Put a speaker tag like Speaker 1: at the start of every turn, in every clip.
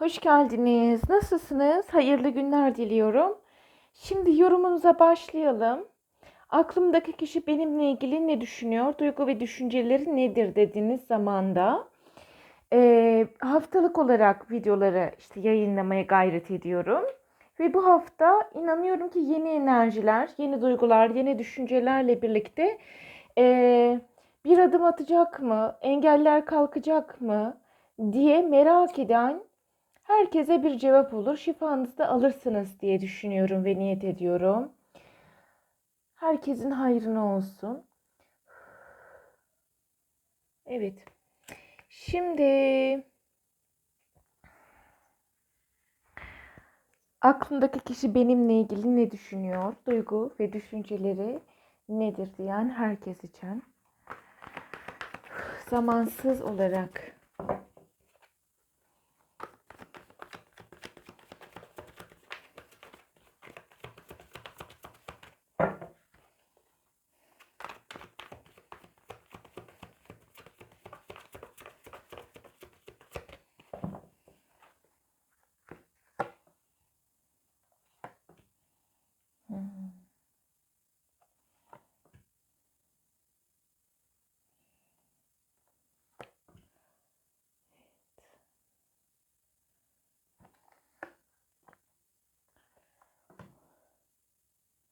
Speaker 1: Hoş geldiniz. Nasılsınız? Hayırlı günler diliyorum. Şimdi yorumunuza başlayalım. Aklımdaki kişi benimle ilgili ne düşünüyor? Duygu ve düşünceleri nedir dediğiniz zamanda eee, haftalık olarak videoları işte yayınlamaya gayret ediyorum. Ve bu hafta inanıyorum ki yeni enerjiler, yeni duygular, yeni düşüncelerle birlikte eee, bir adım atacak mı, engeller kalkacak mı diye merak eden Herkese bir cevap olur. Şifanızı da alırsınız diye düşünüyorum ve niyet ediyorum. Herkesin hayrına olsun. Evet. Şimdi aklımdaki kişi benimle ilgili ne düşünüyor? Duygu ve düşünceleri nedir diyen herkes için. Zamansız olarak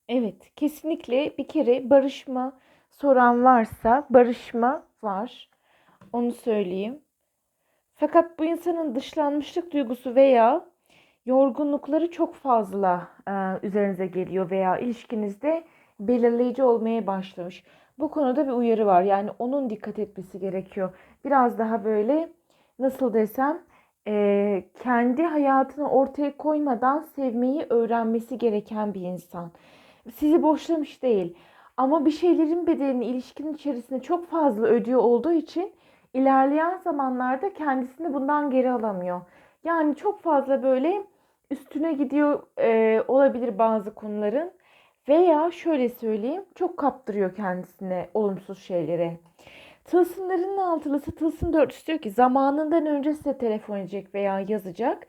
Speaker 1: Evet, kesinlikle bir kere barışma soran varsa barışma var. Onu söyleyeyim. Fakat bu insanın dışlanmışlık duygusu veya yorgunlukları çok fazla e, üzerinize geliyor veya ilişkinizde belirleyici olmaya başlamış. Bu konuda bir uyarı var. Yani onun dikkat etmesi gerekiyor. Biraz daha böyle nasıl desem e, kendi hayatını ortaya koymadan sevmeyi öğrenmesi gereken bir insan. Sizi boşlamış değil. Ama bir şeylerin bedelini ilişkinin içerisinde çok fazla ödüyor olduğu için ilerleyen zamanlarda kendisini bundan geri alamıyor. Yani çok fazla böyle üstüne gidiyor e, olabilir bazı konuların veya şöyle söyleyeyim çok kaptırıyor kendisine olumsuz şeylere. Tılsımların altılısı tılsım dörtlüsü diyor ki zamanından önce size telefon edecek veya yazacak.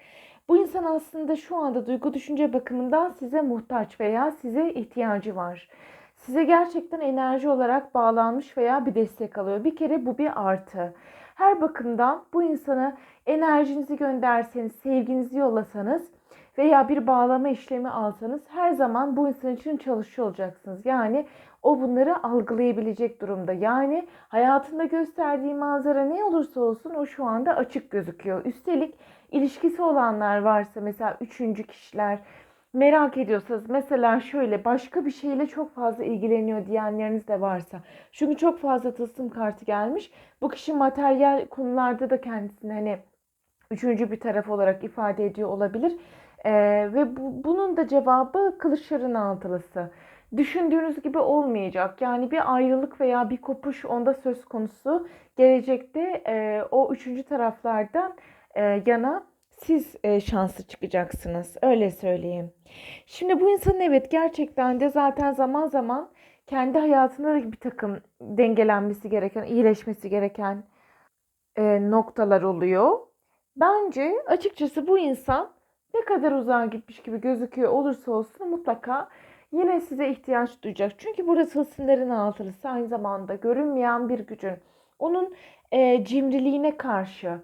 Speaker 1: Bu insan aslında şu anda duygu düşünce bakımından size muhtaç veya size ihtiyacı var. Size gerçekten enerji olarak bağlanmış veya bir destek alıyor. Bir kere bu bir artı. Her bakımdan bu insana enerjinizi gönderseniz, sevginizi yollasanız veya bir bağlama işlemi alsanız her zaman bu insan için çalışıyor olacaksınız. Yani o bunları algılayabilecek durumda. Yani hayatında gösterdiği manzara ne olursa olsun o şu anda açık gözüküyor. Üstelik ilişkisi olanlar varsa mesela üçüncü kişiler merak ediyorsanız mesela şöyle başka bir şeyle çok fazla ilgileniyor diyenleriniz de varsa. Çünkü çok fazla tılsım kartı gelmiş. Bu kişi materyal konularda da kendisini hani üçüncü bir taraf olarak ifade ediyor olabilir. Ee, ve bu, bunun da cevabı kılıçların altılısı. Düşündüğünüz gibi olmayacak. Yani bir ayrılık veya bir kopuş onda söz konusu. Gelecekte e, o üçüncü taraflardan yana siz e, şanslı çıkacaksınız. Öyle söyleyeyim. Şimdi bu insanın evet gerçekten de zaten zaman zaman kendi hayatında da bir takım dengelenmesi gereken, iyileşmesi gereken e, noktalar oluyor. Bence açıkçası bu insan ne kadar uzağa gitmiş gibi gözüküyor olursa olsun mutlaka yine size ihtiyaç duyacak. Çünkü burada tılsımların altılısı aynı zamanda görünmeyen bir gücün. Onun e, cimriliğine karşı.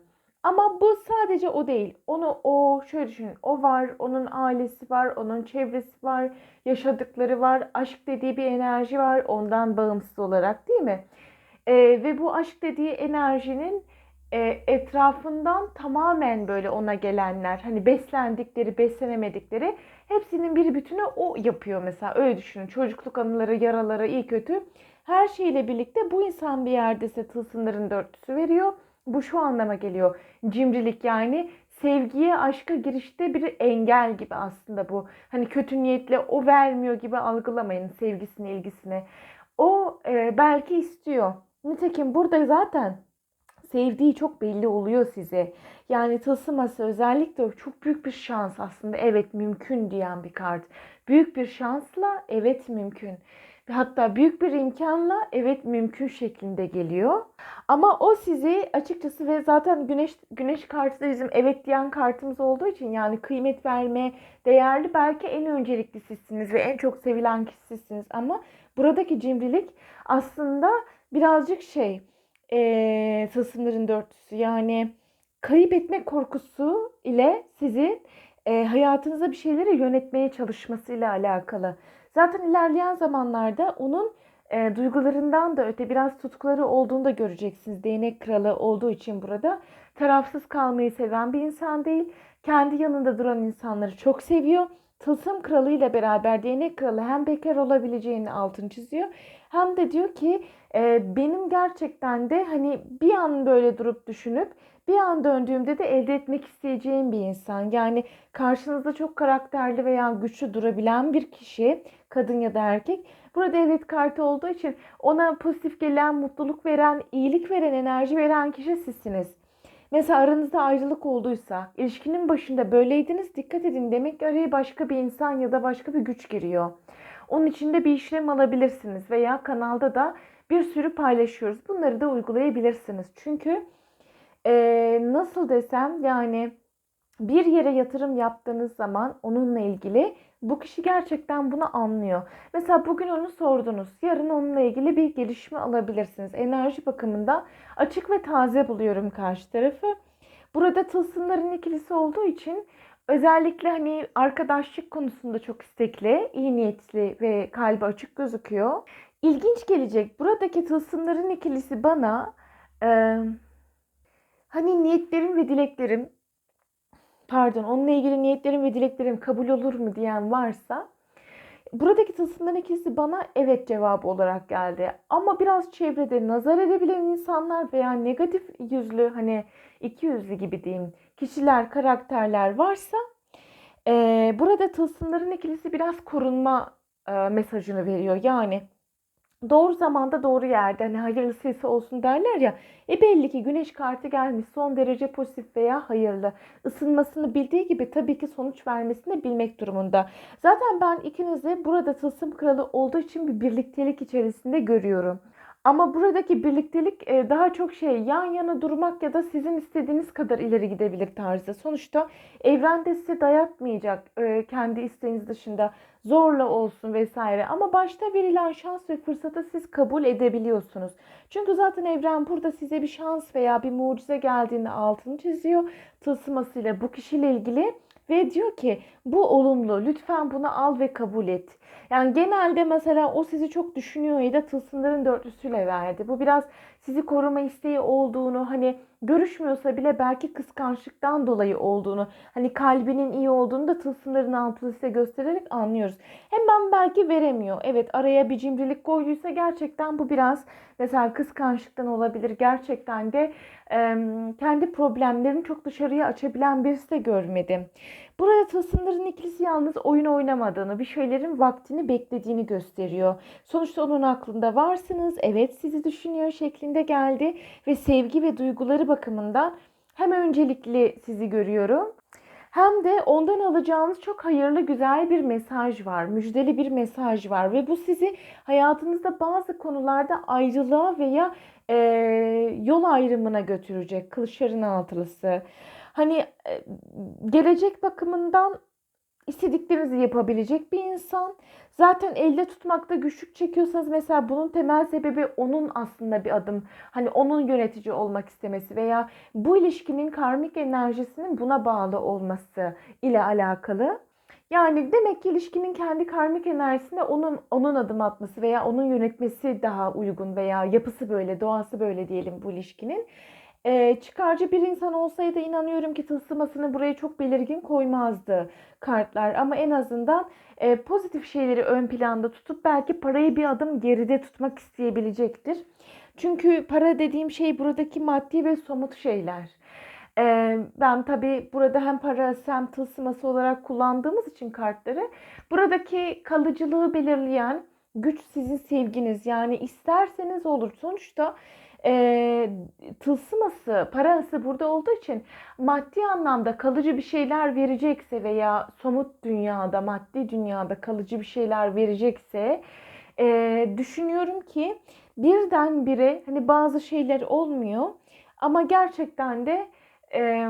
Speaker 1: Ama bu sadece o değil. Onu o şöyle düşünün. O var, onun ailesi var, onun çevresi var, yaşadıkları var. Aşk dediği bir enerji var ondan bağımsız olarak değil mi? E, ve bu aşk dediği enerjinin e, etrafından tamamen böyle ona gelenler hani beslendikleri beslenemedikleri hepsinin bir bütünü o yapıyor mesela öyle düşünün çocukluk anıları yaraları iyi kötü her şeyle birlikte bu insan bir yerde size tılsımların dörtlüsü veriyor bu şu anlama geliyor cimrilik yani sevgiye aşka girişte bir engel gibi aslında bu hani kötü niyetle o vermiyor gibi algılamayın sevgisini ilgisini o e, belki istiyor nitekim burada zaten sevdiği çok belli oluyor size. Yani tılsıması özellikle çok büyük bir şans aslında evet mümkün diyen bir kart. Büyük bir şansla evet mümkün. Ve hatta büyük bir imkanla evet mümkün şeklinde geliyor. Ama o sizi açıkçası ve zaten güneş güneş kartı da bizim evet diyen kartımız olduğu için yani kıymet verme, değerli belki en öncelikli sizsiniz ve en çok sevilen kişi sizsiniz ama buradaki cimrilik aslında birazcık şey ee, tılsımların dörtlüsü yani kayıp etme korkusu ile sizin e, hayatınıza bir şeyleri yönetmeye çalışmasıyla alakalı. Zaten ilerleyen zamanlarda onun e, duygularından da öte biraz tutkuları olduğunu da göreceksiniz. Değnek kralı olduğu için burada tarafsız kalmayı seven bir insan değil. Kendi yanında duran insanları çok seviyor. Tılsım kralı ile beraber değnek kralı hem bekar olabileceğini altın çiziyor. Hem de diyor ki e, benim gerçekten de hani bir an böyle durup düşünüp bir an döndüğümde de elde etmek isteyeceğim bir insan. Yani karşınızda çok karakterli veya güçlü durabilen bir kişi, kadın ya da erkek. Burada evet kartı olduğu için ona pozitif gelen, mutluluk veren, iyilik veren, enerji veren kişi sizsiniz. Mesela aranızda ayrılık olduysa, ilişkinin başında böyleydiniz dikkat edin demek ki araya başka bir insan ya da başka bir güç giriyor. Onun içinde bir işlem alabilirsiniz veya kanalda da bir sürü paylaşıyoruz. Bunları da uygulayabilirsiniz. Çünkü ee, nasıl desem yani bir yere yatırım yaptığınız zaman onunla ilgili bu kişi gerçekten bunu anlıyor. Mesela bugün onu sordunuz. Yarın onunla ilgili bir gelişme alabilirsiniz. Enerji bakımında açık ve taze buluyorum karşı tarafı. Burada tılsımların ikilisi olduğu için özellikle hani arkadaşlık konusunda çok istekli, iyi niyetli ve kalbi açık gözüküyor. İlginç gelecek. Buradaki tılsımların ikilisi bana e, hani niyetlerim ve dileklerim pardon onunla ilgili niyetlerim ve dileklerim kabul olur mu diyen varsa buradaki tılsımların ikisi bana evet cevabı olarak geldi. Ama biraz çevrede nazar edebilen insanlar veya negatif yüzlü hani iki yüzlü gibi diyeyim kişiler, karakterler varsa e, burada tılsımların ikilisi biraz korunma e, mesajını veriyor. Yani doğru zamanda doğru yerde hani hayırlısıysa olsun derler ya. E belli ki güneş kartı gelmiş son derece pozitif veya hayırlı. Isınmasını bildiği gibi tabii ki sonuç vermesini bilmek durumunda. Zaten ben ikinizi burada tılsım kralı olduğu için bir birliktelik içerisinde görüyorum. Ama buradaki birliktelik e, daha çok şey yan yana durmak ya da sizin istediğiniz kadar ileri gidebilir tarzı. Sonuçta evrende size dayatmayacak e, kendi isteğiniz dışında zorla olsun vesaire. Ama başta verilen şans ve fırsatı siz kabul edebiliyorsunuz. Çünkü zaten evren burada size bir şans veya bir mucize geldiğini altını çiziyor. Tılsımasıyla bu kişiyle ilgili ve diyor ki bu olumlu lütfen bunu al ve kabul et. Yani genelde mesela o sizi çok düşünüyor ya da tılsımların dörtlüsüyle verdi. Bu biraz sizi koruma isteği olduğunu hani görüşmüyorsa bile belki kıskançlıktan dolayı olduğunu hani kalbinin iyi olduğunu da tılsımların altını size göstererek anlıyoruz. Hemen belki veremiyor. Evet araya bir cimrilik koyduysa gerçekten bu biraz mesela kıskançlıktan olabilir. Gerçekten de e, kendi problemlerini çok dışarıya açabilen birisi de görmedim. Burada tılsımların ikilisi yalnız oyun oynamadığını, bir şeylerin vaktini beklediğini gösteriyor. Sonuçta onun aklında varsınız, evet sizi düşünüyor şeklinde geldi ve sevgi ve duyguları bakımından hem öncelikli sizi görüyorum hem de ondan alacağınız çok hayırlı güzel bir mesaj var. Müjdeli bir mesaj var ve bu sizi hayatınızda bazı konularda ayrılığa veya e, yol ayrımına götürecek. Kılıçların altılısı. Hani e, gelecek bakımından istediklerinizi yapabilecek bir insan. Zaten elde tutmakta güçlük çekiyorsanız mesela bunun temel sebebi onun aslında bir adım. Hani onun yönetici olmak istemesi veya bu ilişkinin karmik enerjisinin buna bağlı olması ile alakalı. Yani demek ki ilişkinin kendi karmik enerjisinde onun onun adım atması veya onun yönetmesi daha uygun veya yapısı böyle, doğası böyle diyelim bu ilişkinin. E, çıkarcı bir insan olsaydı inanıyorum ki tılsımasını buraya çok belirgin koymazdı kartlar. Ama en azından e, pozitif şeyleri ön planda tutup belki parayı bir adım geride tutmak isteyebilecektir. Çünkü para dediğim şey buradaki maddi ve somut şeyler. E, ben tabi burada hem para hem tılsıması olarak kullandığımız için kartları buradaki kalıcılığı belirleyen güç sizin sevginiz. Yani isterseniz olur. Sonuçta e, tılsıması, parası burada olduğu için maddi anlamda kalıcı bir şeyler verecekse veya somut dünyada, maddi dünyada kalıcı bir şeyler verecekse Ee, düşünüyorum ki birdenbire hani bazı şeyler olmuyor ama gerçekten de e,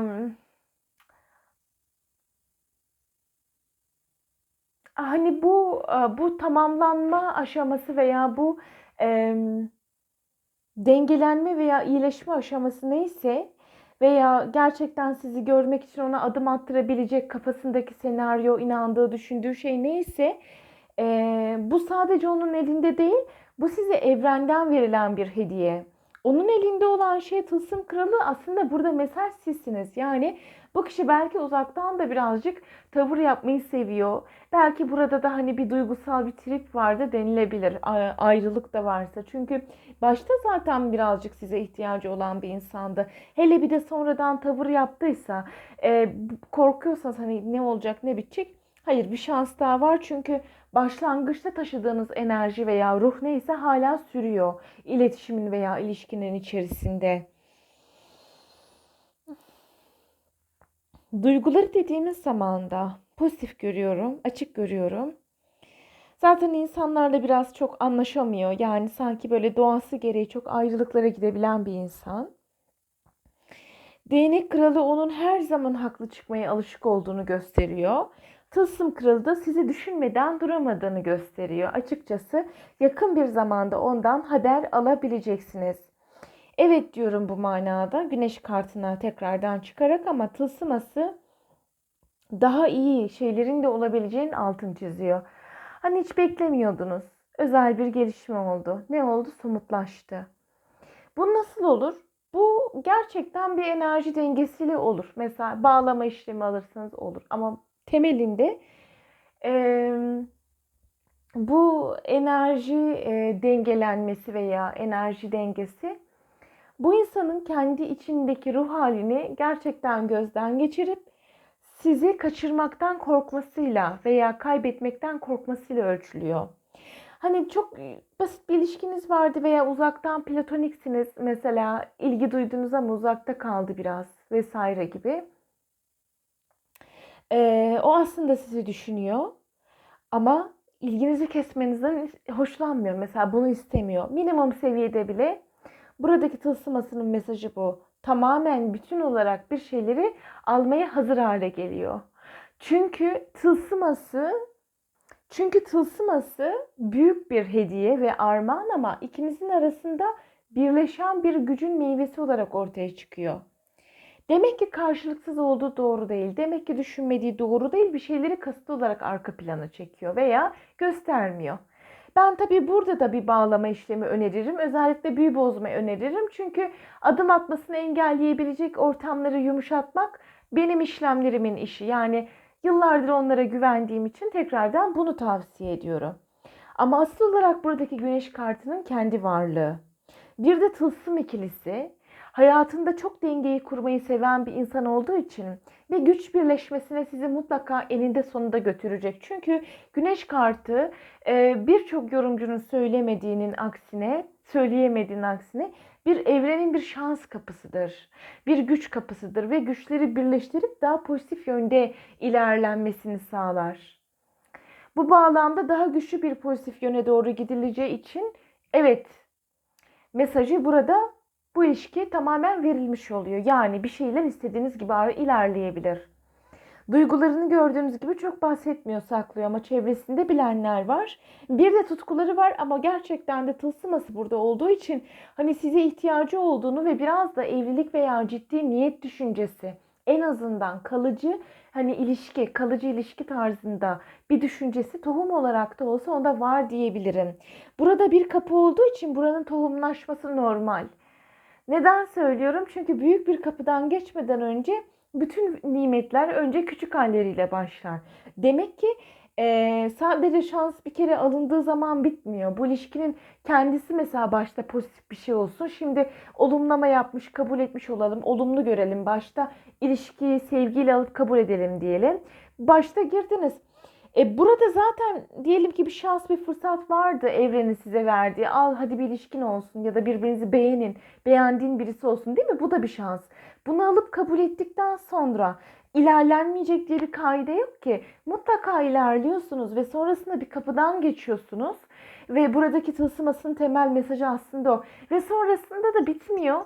Speaker 1: hani bu e, bu tamamlanma aşaması veya bu e, dengelenme veya iyileşme aşaması neyse veya gerçekten sizi görmek için ona adım attırabilecek kafasındaki senaryo, inandığı, düşündüğü şey neyse e, bu sadece onun elinde değil, bu size evrenden verilen bir hediye. Onun elinde olan şey tılsım kralı aslında burada mesaj sizsiniz. Yani bu kişi belki uzaktan da birazcık tavır yapmayı seviyor. Belki burada da hani bir duygusal bir trip vardı denilebilir. Ayrılık da varsa. Çünkü başta zaten birazcık size ihtiyacı olan bir insandı. Hele bir de sonradan tavır yaptıysa, e, korkuyorsanız hani ne olacak ne bitecek Hayır bir şans daha var çünkü başlangıçta taşıdığınız enerji veya ruh neyse hala sürüyor iletişimin veya ilişkinin içerisinde. Duyguları dediğimiz zaman da pozitif görüyorum, açık görüyorum. Zaten insanlarla biraz çok anlaşamıyor. Yani sanki böyle doğası gereği çok ayrılıklara gidebilen bir insan. Değnek kralı onun her zaman haklı çıkmaya alışık olduğunu gösteriyor. Tılsım da sizi düşünmeden duramadığını gösteriyor. Açıkçası yakın bir zamanda ondan haber alabileceksiniz. Evet diyorum bu manada güneş kartına tekrardan çıkarak ama tılsıması daha iyi şeylerin de olabileceğinin altını çiziyor. Hani hiç beklemiyordunuz. Özel bir gelişme oldu. Ne oldu? Somutlaştı. Bu nasıl olur? Bu gerçekten bir enerji dengesiyle olur. Mesela bağlama işlemi alırsanız olur. Ama temelinde e, bu enerji e, dengelenmesi veya enerji dengesi bu insanın kendi içindeki ruh halini gerçekten gözden geçirip sizi kaçırmaktan korkmasıyla veya kaybetmekten korkmasıyla ölçülüyor. Hani çok basit bir ilişkiniz vardı veya uzaktan platoniksiniz mesela ilgi duydunuz ama uzakta kaldı biraz vesaire gibi. Ee, o aslında sizi düşünüyor ama ilginizi kesmenizden hoşlanmıyor. Mesela bunu istemiyor. Minimum seviyede bile buradaki tılsımasının mesajı bu. Tamamen bütün olarak bir şeyleri almaya hazır hale geliyor. Çünkü tılsıması çünkü tılsıması büyük bir hediye ve armağan ama ikinizin arasında birleşen bir gücün meyvesi olarak ortaya çıkıyor. Demek ki karşılıksız olduğu doğru değil. Demek ki düşünmediği doğru değil. Bir şeyleri kasıtlı olarak arka plana çekiyor veya göstermiyor. Ben tabii burada da bir bağlama işlemi öneririm. Özellikle büyü bozmayı öneririm. Çünkü adım atmasını engelleyebilecek ortamları yumuşatmak benim işlemlerimin işi. Yani yıllardır onlara güvendiğim için tekrardan bunu tavsiye ediyorum. Ama asıl olarak buradaki güneş kartının kendi varlığı. Bir de tılsım ikilisi hayatında çok dengeyi kurmayı seven bir insan olduğu için ve güç birleşmesine sizi mutlaka eninde sonunda götürecek. Çünkü güneş kartı e, birçok yorumcunun söylemediğinin aksine, söyleyemediğinin aksine bir evrenin bir şans kapısıdır. Bir güç kapısıdır ve güçleri birleştirip daha pozitif yönde ilerlenmesini sağlar. Bu bağlamda daha güçlü bir pozitif yöne doğru gidileceği için evet mesajı burada bu ilişki tamamen verilmiş oluyor. Yani bir şeyler istediğiniz gibi ilerleyebilir. Duygularını gördüğünüz gibi çok bahsetmiyor, saklıyor ama çevresinde bilenler var. Bir de tutkuları var ama gerçekten de tılsıması burada olduğu için hani size ihtiyacı olduğunu ve biraz da evlilik veya ciddi niyet düşüncesi en azından kalıcı hani ilişki, kalıcı ilişki tarzında bir düşüncesi tohum olarak da olsa onda var diyebilirim. Burada bir kapı olduğu için buranın tohumlaşması normal. Neden söylüyorum? Çünkü büyük bir kapıdan geçmeden önce bütün nimetler önce küçük halleriyle başlar. Demek ki e, sadece şans bir kere alındığı zaman bitmiyor. Bu ilişkinin kendisi mesela başta pozitif bir şey olsun. Şimdi olumlama yapmış, kabul etmiş olalım. Olumlu görelim. Başta ilişkiyi sevgiyle alıp kabul edelim diyelim. Başta girdiniz. E burada zaten diyelim ki bir şans, bir fırsat vardı evrenin size verdiği. Al hadi bir ilişkin olsun ya da birbirinizi beğenin. Beğendiğin birisi olsun değil mi? Bu da bir şans. Bunu alıp kabul ettikten sonra ilerlenmeyecek diye bir kaide yok ki. Mutlaka ilerliyorsunuz ve sonrasında bir kapıdan geçiyorsunuz. Ve buradaki tılsımasının temel mesajı aslında o. Ve sonrasında da bitmiyor.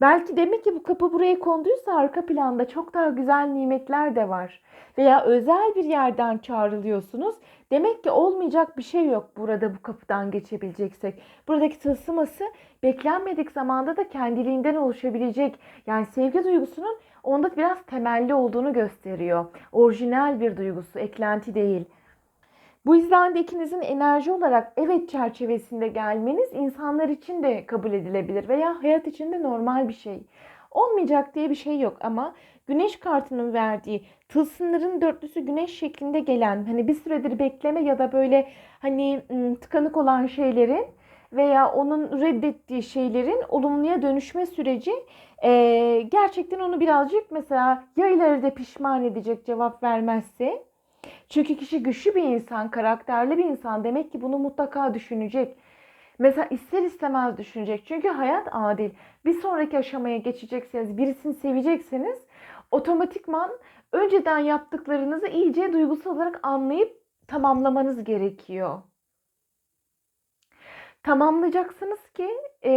Speaker 1: Belki demek ki bu kapı buraya konduysa arka planda çok daha güzel nimetler de var. Veya özel bir yerden çağrılıyorsunuz. Demek ki olmayacak bir şey yok burada bu kapıdan geçebileceksek. Buradaki tılsıması beklenmedik zamanda da kendiliğinden oluşabilecek. Yani sevgi duygusunun onda biraz temelli olduğunu gösteriyor. Orijinal bir duygusu, eklenti değil. Bu yüzden de ikinizin enerji olarak evet çerçevesinde gelmeniz insanlar için de kabul edilebilir veya hayat için de normal bir şey. Olmayacak diye bir şey yok ama güneş kartının verdiği tılsımların dörtlüsü güneş şeklinde gelen hani bir süredir bekleme ya da böyle hani tıkanık olan şeylerin veya onun reddettiği şeylerin olumluya dönüşme süreci e, gerçekten onu birazcık mesela ya ileride pişman edecek cevap vermezse çünkü kişi güçlü bir insan, karakterli bir insan. Demek ki bunu mutlaka düşünecek. Mesela ister istemez düşünecek. Çünkü hayat adil. Bir sonraki aşamaya geçecekseniz, birisini sevecekseniz otomatikman önceden yaptıklarınızı iyice duygusal olarak anlayıp tamamlamanız gerekiyor. Tamamlayacaksınız ki e,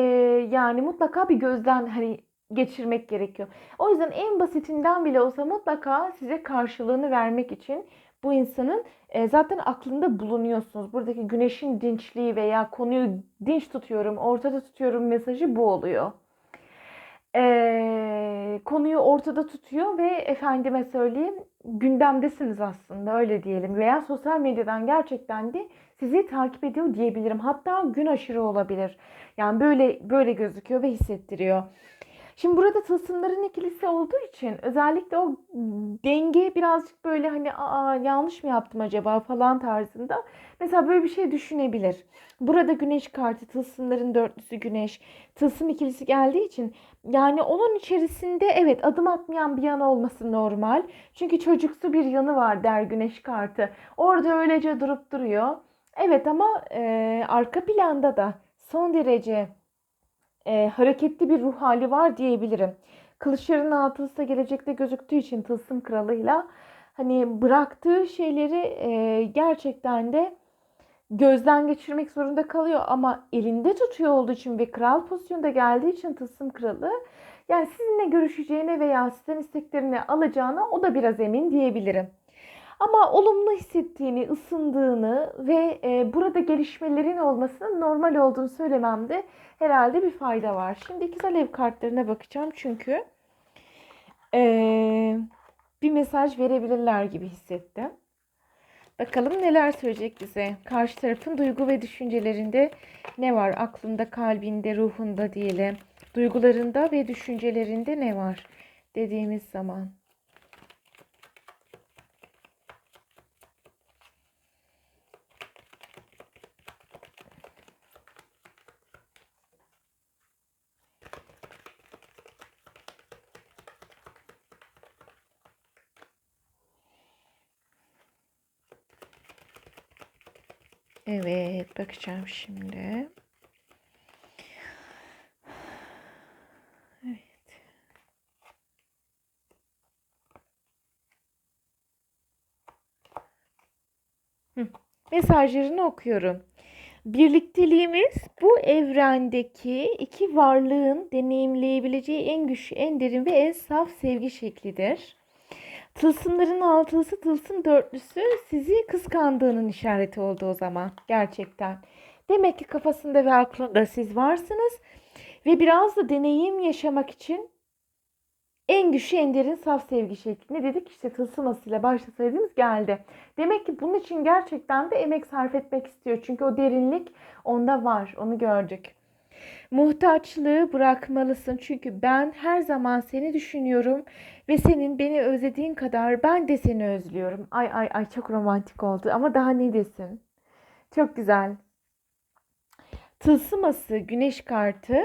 Speaker 1: yani mutlaka bir gözden hani geçirmek gerekiyor. O yüzden en basitinden bile olsa mutlaka size karşılığını vermek için bu insanın e, zaten aklında bulunuyorsunuz. Buradaki güneşin dinçliği veya konuyu dinç tutuyorum, ortada tutuyorum mesajı bu oluyor. E, konuyu ortada tutuyor ve efendime söyleyeyim gündemdesiniz aslında öyle diyelim. Veya sosyal medyadan gerçekten de sizi takip ediyor diyebilirim. Hatta gün aşırı olabilir. Yani böyle böyle gözüküyor ve hissettiriyor. Şimdi burada tılsımların ikilisi olduğu için özellikle o denge birazcık böyle hani Aa, yanlış mı yaptım acaba falan tarzında. Mesela böyle bir şey düşünebilir. Burada güneş kartı tılsımların dörtlüsü güneş. Tılsım ikilisi geldiği için yani onun içerisinde evet adım atmayan bir yan olması normal. Çünkü çocuksu bir yanı var der güneş kartı. Orada öylece durup duruyor. Evet ama e, arka planda da son derece e, hareketli bir ruh hali var diyebilirim. Kılıçların altılısı gelecekte gözüktüğü için tılsım kralıyla hani bıraktığı şeyleri e, gerçekten de gözden geçirmek zorunda kalıyor ama elinde tutuyor olduğu için ve kral pozisyonda geldiği için tılsım kralı yani sizinle görüşeceğine veya sizden isteklerini alacağına o da biraz emin diyebilirim. Ama olumlu hissettiğini, ısındığını ve e, burada gelişmelerin olmasının normal olduğunu söylememde herhalde bir fayda var. Şimdi ikiz alev kartlarına bakacağım çünkü e, bir mesaj verebilirler gibi hissettim. Bakalım neler söyleyecek bize. Karşı tarafın duygu ve düşüncelerinde ne var? Aklında, kalbinde, ruhunda diyelim. Duygularında ve düşüncelerinde ne var dediğimiz zaman. Evet, bakacağım şimdi. Evet. Mesajlarını okuyorum. Birlikteliğimiz bu evrendeki iki varlığın deneyimleyebileceği en güçlü, en derin ve en saf sevgi şeklidir. Tılsımların altılısı tılsım dörtlüsü sizi kıskandığının işareti oldu o zaman gerçekten. Demek ki kafasında ve aklında siz varsınız ve biraz da deneyim yaşamak için en güçlü en derin saf sevgi şekli. dedik? işte tılsımasıyla başta söylediğimiz geldi. Demek ki bunun için gerçekten de emek sarf etmek istiyor. Çünkü o derinlik onda var. Onu gördük. Muhtaçlığı bırakmalısın çünkü ben her zaman seni düşünüyorum ve senin beni özlediğin kadar ben de seni özlüyorum. Ay ay ay çok romantik oldu ama daha ne desin? Çok güzel. Tılsıması güneş kartı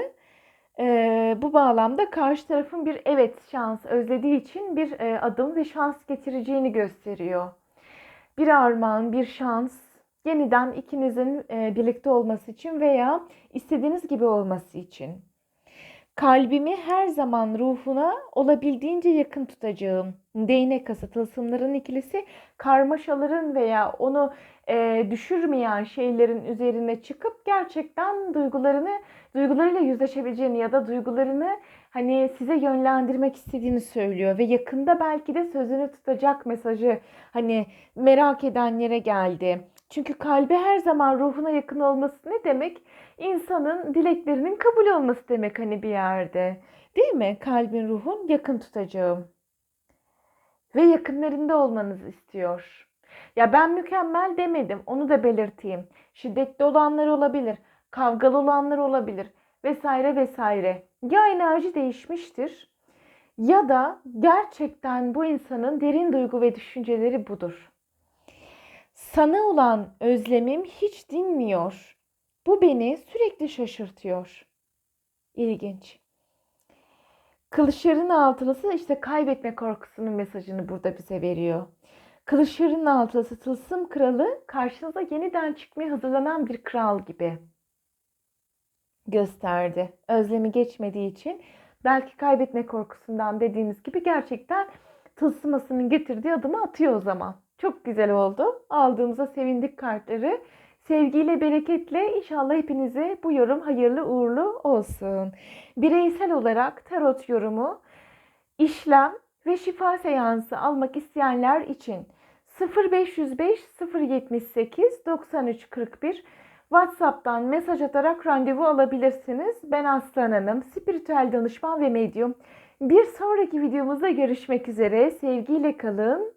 Speaker 1: e, bu bağlamda karşı tarafın bir evet şans özlediği için bir e, adım ve şans getireceğini gösteriyor. Bir armağan, bir şans, yeniden ikinizin e, birlikte olması için veya istediğiniz gibi olması için. Kalbimi her zaman ruhuna olabildiğince yakın tutacağım. Değnek kası tılsımların ikilisi karmaşaların veya onu e, düşürmeyen şeylerin üzerine çıkıp gerçekten duygularını duygularıyla yüzleşebileceğini ya da duygularını hani size yönlendirmek istediğini söylüyor ve yakında belki de sözünü tutacak mesajı hani merak edenlere geldi. Çünkü kalbi her zaman ruhuna yakın olması ne demek? İnsanın dileklerinin kabul olması demek hani bir yerde. Değil mi? Kalbin ruhun yakın tutacağım. Ve yakınlarında olmanızı istiyor. Ya ben mükemmel demedim. Onu da belirteyim. Şiddetli olanlar olabilir. Kavgalı olanlar olabilir. Vesaire vesaire. Ya enerji değişmiştir ya da gerçekten bu insanın derin duygu ve düşünceleri budur. Sana olan özlemim hiç dinmiyor. Bu beni sürekli şaşırtıyor. İlginç. Kılıçların altılısı işte kaybetme korkusunun mesajını burada bize veriyor. Kılıçların altılısı tılsım kralı karşınıza yeniden çıkmaya hazırlanan bir kral gibi gösterdi. Özlemi geçmediği için belki kaybetme korkusundan dediğimiz gibi gerçekten tılsımasının getirdiği adımı atıyor o zaman. Çok güzel oldu. Aldığımıza sevindik kartları. Sevgiyle, bereketle inşallah hepinize bu yorum hayırlı uğurlu olsun. Bireysel olarak tarot yorumu, işlem ve şifa seansı almak isteyenler için 0505 078 93 41 WhatsApp'tan mesaj atarak randevu alabilirsiniz. Ben Aslan Hanım, spiritüel danışman ve medyum. Bir sonraki videomuzda görüşmek üzere. Sevgiyle kalın,